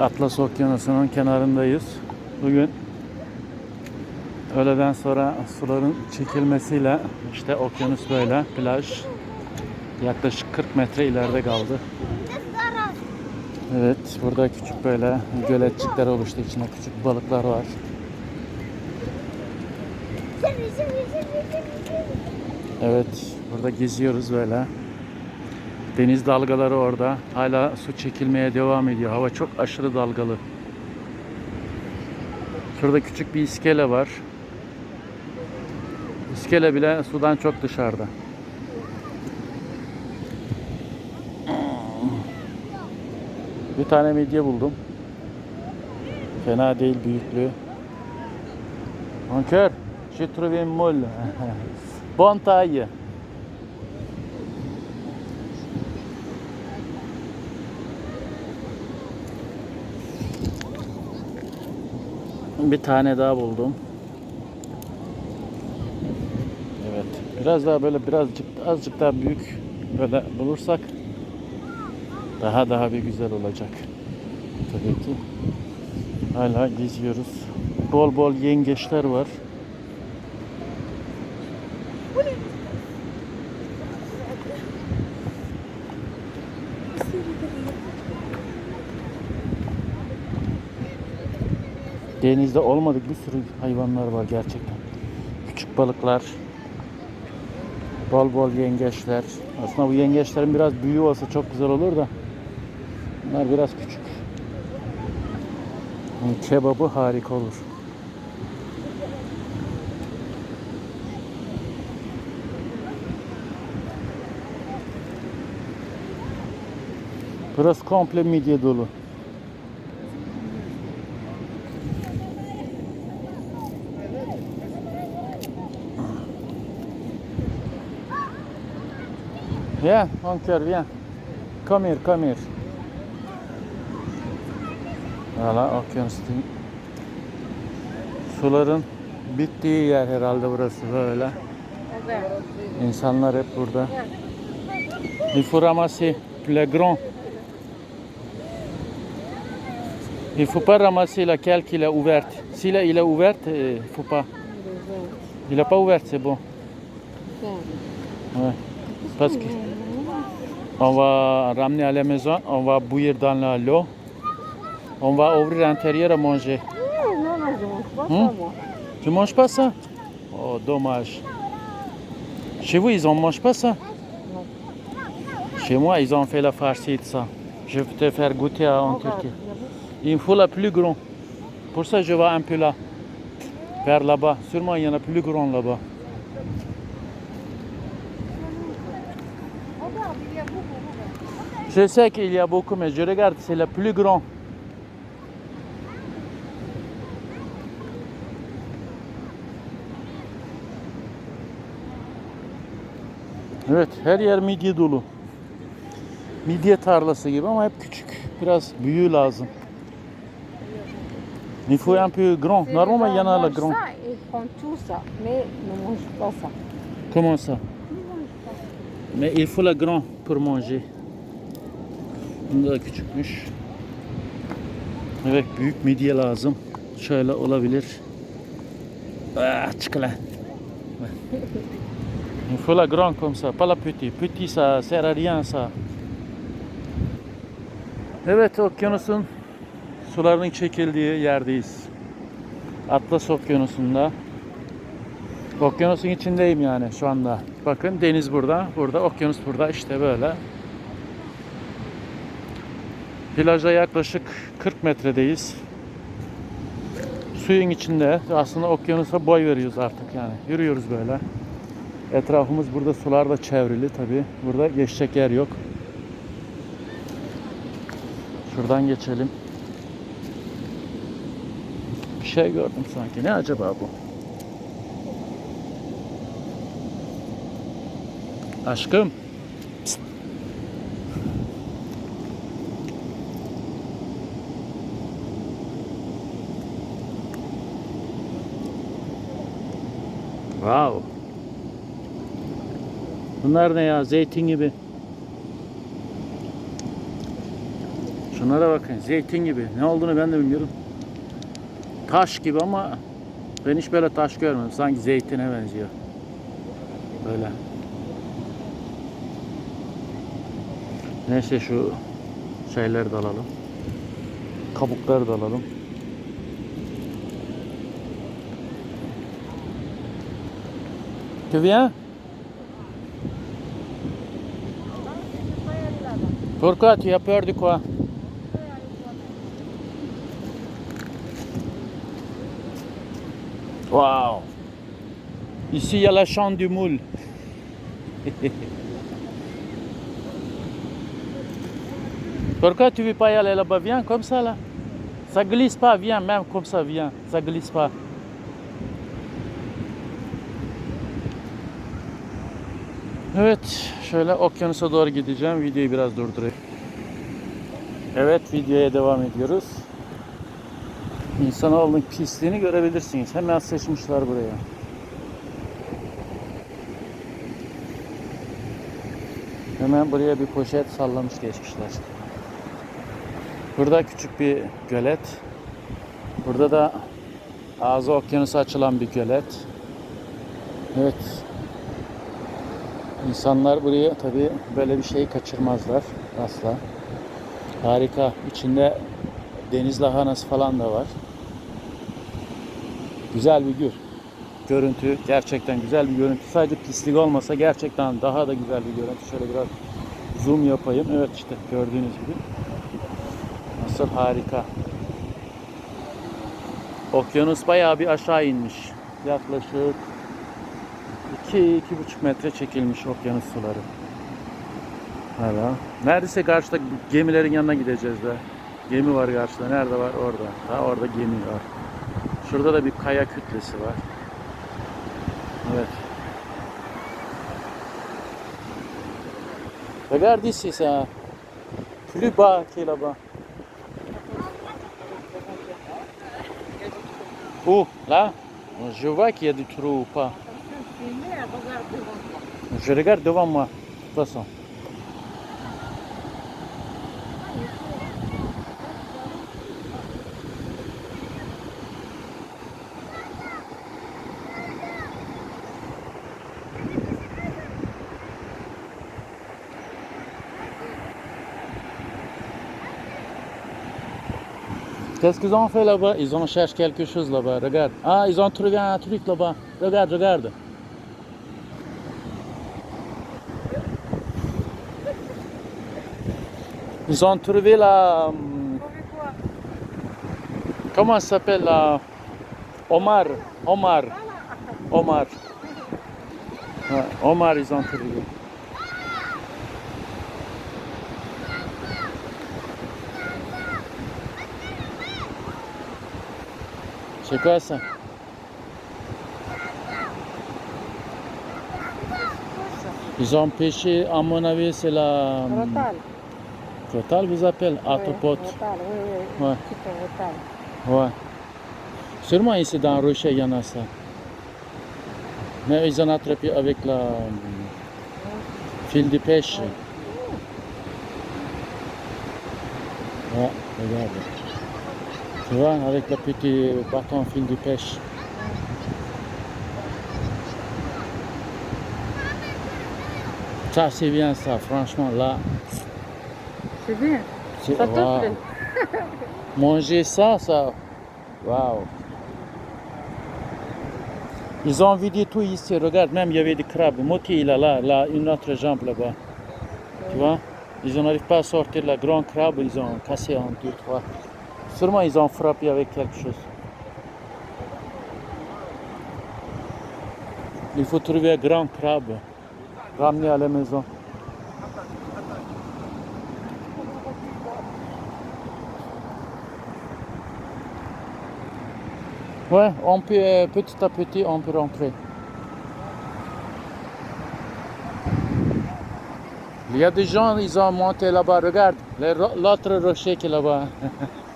Atlas Okyanusu'nun kenarındayız. Bugün öğleden sonra suların çekilmesiyle işte okyanus böyle plaj yaklaşık 40 metre ileride kaldı. Evet burada küçük böyle göletçikler oluştu içinde küçük balıklar var. Evet burada geziyoruz böyle. Deniz dalgaları orada. Hala su çekilmeye devam ediyor. Hava çok aşırı dalgalı. Şurada küçük bir iskele var. İskele bile sudan çok dışarıda. Bir tane midye buldum. Fena değil büyüklüğü. Trouvé une moule. Bonne taille. Bir tane daha buldum. Evet. Biraz daha böyle birazcık azıcık daha büyük böyle bulursak daha daha bir güzel olacak. Tabii ki. Hala geziyoruz. Bol bol yengeçler var. Denizde olmadık bir sürü hayvanlar var gerçekten. Küçük balıklar, bol bol yengeçler. Aslında bu yengeçlerin biraz büyüğü olsa çok güzel olur da bunlar biraz küçük. Bunun Kebabı harika olur. Burası komple midye dolu. Viens, mon cœur, viens. Come here, come here. Valla okyanustayım. Suların bittiği yer herhalde burası böyle. İnsanlar hep burada. Il faut ramasser le grand. Il faut pas ramasser laquelle qu'il a ouverte. Si là il est ouverte, il faut pas. Il a pas ouverte, c'est bon. Ouais. Parce que on va ramener à la maison, on va bouillir dans la l'eau. On va ouvrir l'intérieur à manger. Non, non, je mange pas Hmm? ça, moi. Tu manges pas ça Oh, dommage. Chez vous, ils en mangent pas ça Non. Chez moi, ils ont fait la farcie de ça. Je vais te faire goûter à- en Turquie. Il me faut la plus grande. Pour ça, je vais un peu là. Vers là-bas. Sûrement, il y en a plus grand là-bas. Regarde, il y a beaucoup, regarde. Je sais qu'il y a beaucoup, mais je regarde, c'est la plus grand. Evet, her yer midye dolu. Midye tarlası gibi ama hep küçük. Biraz büyüğü lazım. Il faut un peu grand. Normalement, il y en a la mangent grand. ça, ils font tout ça, mais ne mangent pas ça. Comment ça. Mais il faut la grand pour manger. Bunda da küçükmüş. Evet büyük midye lazım. Şöyle olabilir. Ah, çık lan. Il faut la grande comme ça, pas la petite. Petit ça sert à rien ça. Evet okyanusun sularının çekildiği yerdeyiz. Atlas Okyanusu'nda. Okyanusun içindeyim yani şu anda. Bakın deniz burada, burada okyanus burada işte böyle. Plaja yaklaşık 40 metredeyiz. Suyun içinde aslında okyanusa boy veriyoruz artık yani. Yürüyoruz böyle. Etrafımız burada sularla çevrili tabi. Burada geçecek yer yok. Şuradan geçelim. Bir şey gördüm sanki. Ne acaba bu? Aşkım. Wow. Bunlar ne ya? Zeytin gibi. Şunlara bakın zeytin gibi. Ne olduğunu ben de bilmiyorum. Taş gibi ama ben hiç böyle taş görmedim. Sanki zeytine benziyor. Böyle. Neyse şu şeyleri de alalım. Kabukları da alalım. Tu viens? Pourquoi tu as peur de quoi? Waouh Ici il y a la chambre du moule. Pourquoi tu veux pas y aller là-bas? Viens comme ça là. Ça glisse pas, viens même comme ça, viens. Ça glisse pas. Evet, şöyle okyanusa doğru gideceğim. Videoyu biraz durdurayım. Evet, videoya devam ediyoruz. İnsanoğlunun pisliğini görebilirsiniz. Hemen seçmişler buraya. Hemen buraya bir poşet sallamış geçmişler. Burada küçük bir gölet. Burada da ağzı okyanusa açılan bir gölet. Evet, İnsanlar buraya tabii böyle bir şeyi kaçırmazlar asla. Harika. İçinde deniz lahanası falan da var. Güzel bir gür. Görüntü gerçekten güzel bir görüntü. Sadece pislik olmasa gerçekten daha da güzel bir görüntü. Şöyle biraz zoom yapayım. Evet işte gördüğünüz gibi. Nasıl harika. Okyanus bayağı bir aşağı inmiş. Yaklaşık 2-2,5 metre çekilmiş okyanus suları. Hala. Neredeyse karşıda gemilerin yanına gideceğiz de. Gemi var karşıda. Nerede var? Orada. Ha orada gemi var. Şurada da bir kaya kütlesi var. Evet. C'est plus bas que là-bas. Où Là Je vois qu'il y a des trous ou pas. Je regarde devant moi, de toute façon. Qu'est-ce qu'ils ont fait là-bas? Ils ont cherché quelque chose là-bas, regarde. Ah, ils ont trouvé un truc là-bas. Regarde, regarde. Ils ont trouvé la... hum, Comment ça s'appelle la... Omar. Omar. Omar. Omar, ils ont trouvé. C'est quoi ça? Ils ont pêché, à mon avis, c'est la... hum, Rotal. Total vous appelle Autopote. Rotal, oui, oui. Ouais. Ouais. Sûrement ici dans Rocher, il y en a ça. Mais ils ont attrapé avec la hum, fil de pêche. Ouais, regarde. Tu vois, avec le petit bâton fil de pêche. Ça, c'est bien ça, franchement, là. C'est bien. c'est- Ça te plaît Manger ça, ça. Waouh. Ils ont vidé tout ici. Regarde, même il y avait des crabes. Moti, il a là, là, une autre jambe là-bas. Tu vois? Ils n'arrivent pas à sortir la grande crabe. Ils ont cassé en deux, trois. Sûrement, ils ont frappé avec quelque chose. Il faut trouver un grand crabe. Ramener à la maison. Ouais, on peut euh, petit à petit, on peut rentrer. Il y a des gens, ils ont monté là-bas, regarde, l'autre rocher qui est là-bas.